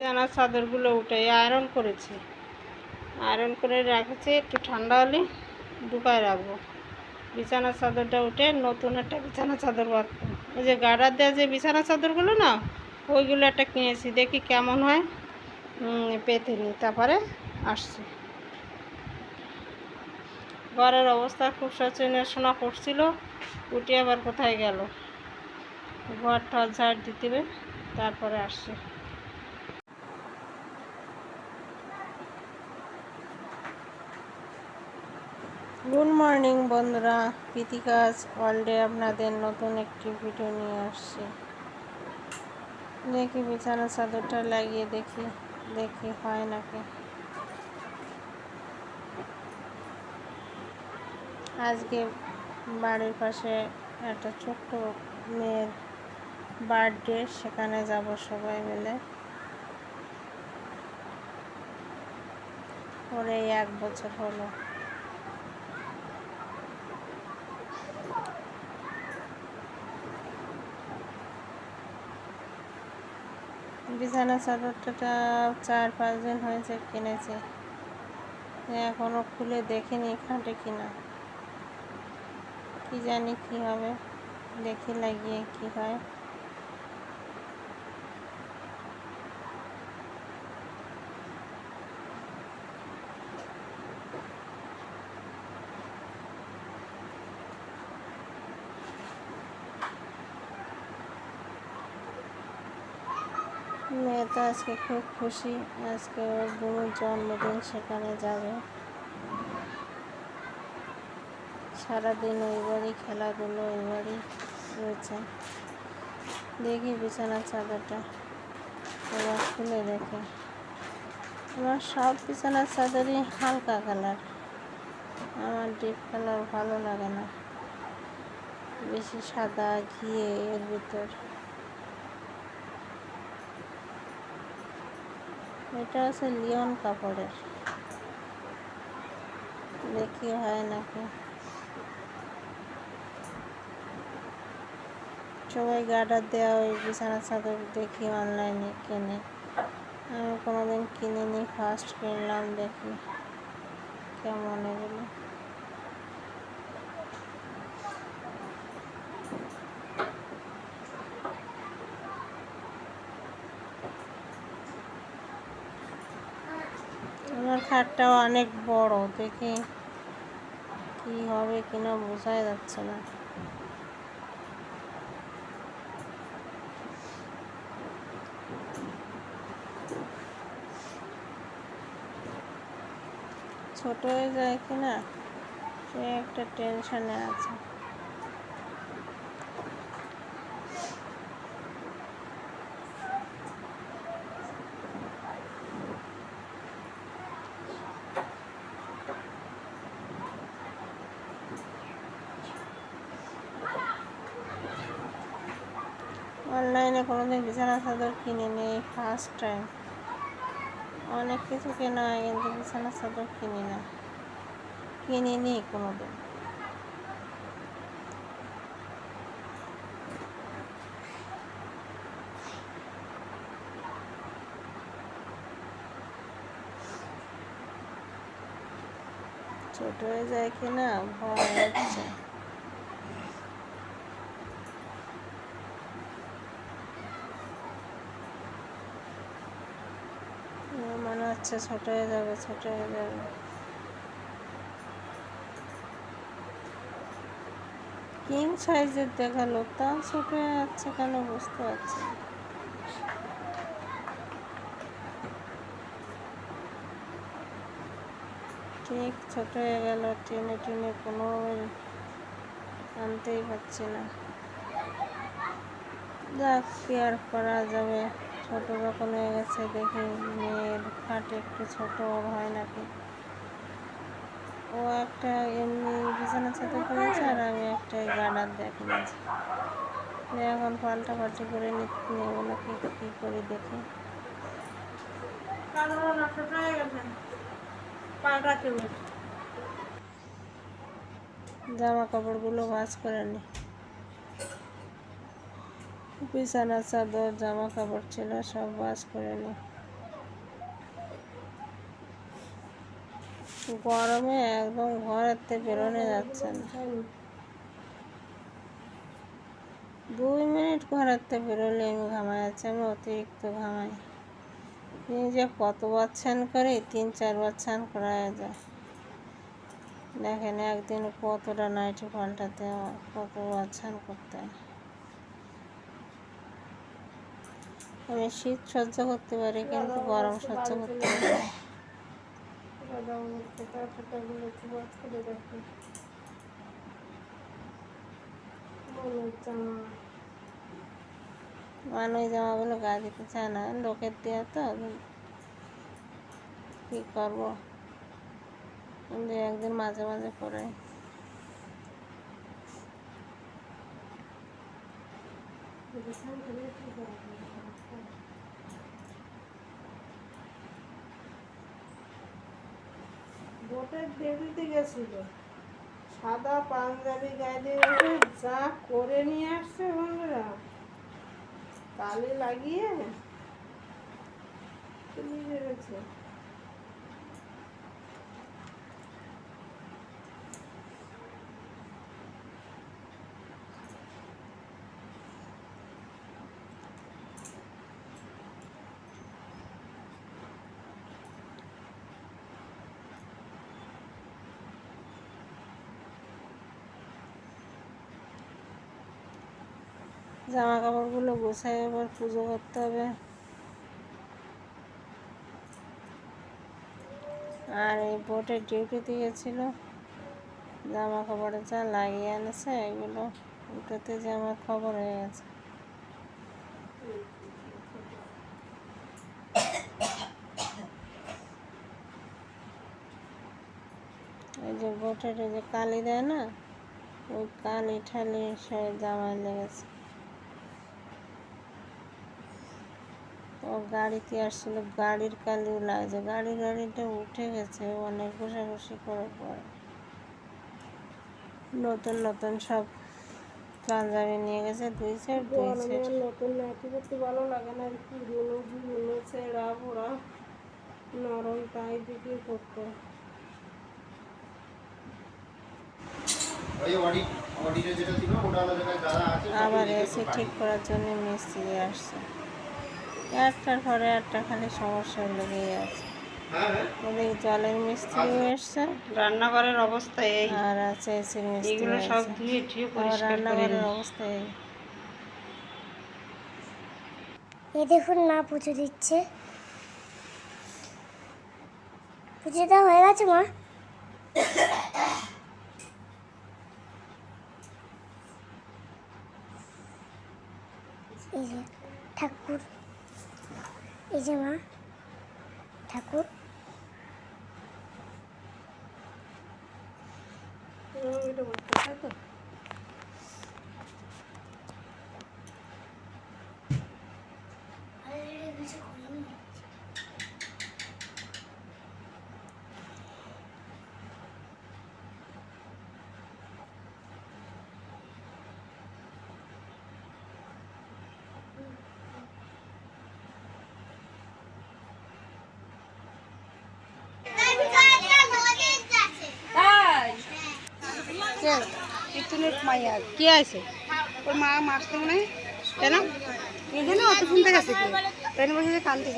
জানার চাদরগুলো উঠে আয়রন করেছি। আয়রন করে রেখেছি, একটু ঠান্ডা হলে ঢুকায় রাখব। বিছানার চাদরটা উঠে নতুন একটা বিছানা চাদর বাঁধবো। ওই যে গার্ডার দেওয়া যে বিছানা চাদরগুলো না, ওইগুলো একটা কিনেছি, দেখি কেমন হয়। পেতে নিই তারপরে আসছি। ঘরের অবস্থা খুব শোচনীয় করছিল উঠে আবার কোথায় গেল? ঘর টর ঝাড় দিতে হবে, তারপরে আসছে। গুড মর্নিং বন্ধুরা। প্রীতিকাজ ওয়ার্ল্ডে আপনাদের নতুন একটি ভিডিও নিয়ে আসছি। দেখি বিছানা চাদরটা লাগিয়ে দেখি দেখি হয় নাকি। আজকে বাড়ির পাশে একটা ছোট্ট মেয়ের বার্থডে সেখানে যাব সবাই মিলে। ওর এই এক বছর হলো। বিছানা চাদরটা চার পাঁচজন হয়েছে কিনেছে। এখনও খুলে দেখিনি খাটে কিনা। কি জানি কি হবে, দেখি লাগিয়ে কি হয়। মেয়ে তো আজকে খুব খুশি। আজকে ওর বোনের জন্মদিন সেখানে যাবে। সারাদিন ওই বাড়ি খেলাধুলো ওই বাড়ি রয়েছে। দেখি বিছানার চাদরটা এবার খুলে দেখে। আমার সব বিছানার চাদরই হালকা কালার। আমার ডিপ কালার ভালো লাগে না। বেশি সাদা, ঘিয়ে এর ভিতর। এটা আছে লিওন কাপড়ের দেখি হয় নাকি। সবাই গার্ডার দেওয়া ওই বিছানার চাদর দেখি অনলাইনে কিনে। আমি কোনোদিন কিনিনি ফার্স্ট কিনলাম দেখি কেমন এগুলো। আমার খাটটাও অনেক বড়, দেখি কি হবে কিনা বোঝাই যাচ্ছে না। ছোট হয়ে যায় কিনা? সে একটা টেনশনে আছে। অনলাইনে কোনোদিন বিছানা, চাদর কিনিনি এই ফার্স্ট টাইম অনেক কিছু কেনা হয়, কিন্তু বিছানা, চাদর কিনি না। কিনিনি কোনোদিন। ছোট হয়ে যায় কিনা, ভয় হচ্ছে হচ্ছে ছোট হয়ে যাবে, ছোট হয়ে যাবে। কিং সাইজের দেখাল তাও ছোট হয়ে যাচ্ছে কেন বুঝতে পারছি ঠিক ছোট হয়ে গেল, টেনে টেনে কোনো আনতেই পারছি না। যাক, কি আর করা যাবে। ছোট যখন হয়ে গেছে দেখি মেয়ের খাট একটু ছোট ওর হয় নাকি। ও একটা এমনি বিছানা চাদর করেছে আর আমি একটা গার্ডার কিনেছি দিয়ে এখন পাল্টা পাল্টি করে নি- নেব নাকি কী করে দেখি। জামা কাপড়গুলো ভাঁজ করে নি। বিছানা, চাদর জামা কাপড় ছিল, সব বাস করে নি। গরমে একদম ঘরেতে বেরোনে যাচ্ছে না। দুই মিনিট ঘরেতে বেরোলে আমি ঘামাই আছি আমি অতিরিক্ত ঘামাই। নিজে কত স্নান করে, তিন, চার স্নান করা যায়। দেখেন একদিন কতটা নাইটি পাল্টাতে কত স্নান করতে হয়। আমি শীত সহ্য করতে পারি, কিন্তু গরম সহ্য করতে পারি মানুষ জামাগুলো গায়ে দিতে চায় না, লোকের দেওয়া তো কী করব? একদিন মাঝে মাঝে করে ভোটের দেরিতে গেছিল। সাদা পাঞ্জাবি গায়ে যা করে নিয়ে আসছে বন্ধুরা। কালে লাগিয়ে তুমি জামা কাপড়গুলো গোছায় এবার পুজো করতে হবে। আর এই বোটের ডিউটিতে গেছিল জামা কাপড়ে যা লাগিয়ে এনেছে, এগুলো উঠোতে যে আমার খবর হয়ে গেছে। এই যে বোটের যে কালি দেয় না, ওই কালি ঠালি সব জামায় লেগেছে। ও গাড়িতে আসছিল গাড়ির কালিও লাগছে। গাড়ি গাড়িটা উঠে গেছে অনেক ঘষাঘষি করে পরে। নতুন নতুন সব পাঞ্জাবি নিয়ে গেছে দুই সেট দুই সেট নতুন নাইটি করতে ভালো লাগে না পুরোনো ঝুলনো ছেঁড়া পোড়া নরম তাই বিক্রি করতে। আবার এসে ঠিক করার জন্য মিস্ত্রি আসছে। একটার পরে একটা খালি সমস্যা লেগেই আছে। ওদিকে জলের মিস্ত্রিও এসছে। রান্নাঘরের অবস্থা এই। আর আছে এসির মিস্ত্রি এগুলো সব ধুয়ে ধুয়ে রান্নাঘরের। অবস্থা এই। এই দেখুন না পুজো দিচ্ছে। পুজো দেওয়া হয়ে গেছে মা? ঠাকুর। এই যে মা ঠাকুর। কীর্তনের মাইয়া। কি আছে? ওর মা মাসতে মনে হয় কেন এখানে অত শুনতে গেছে কি? তাই বসে কানতে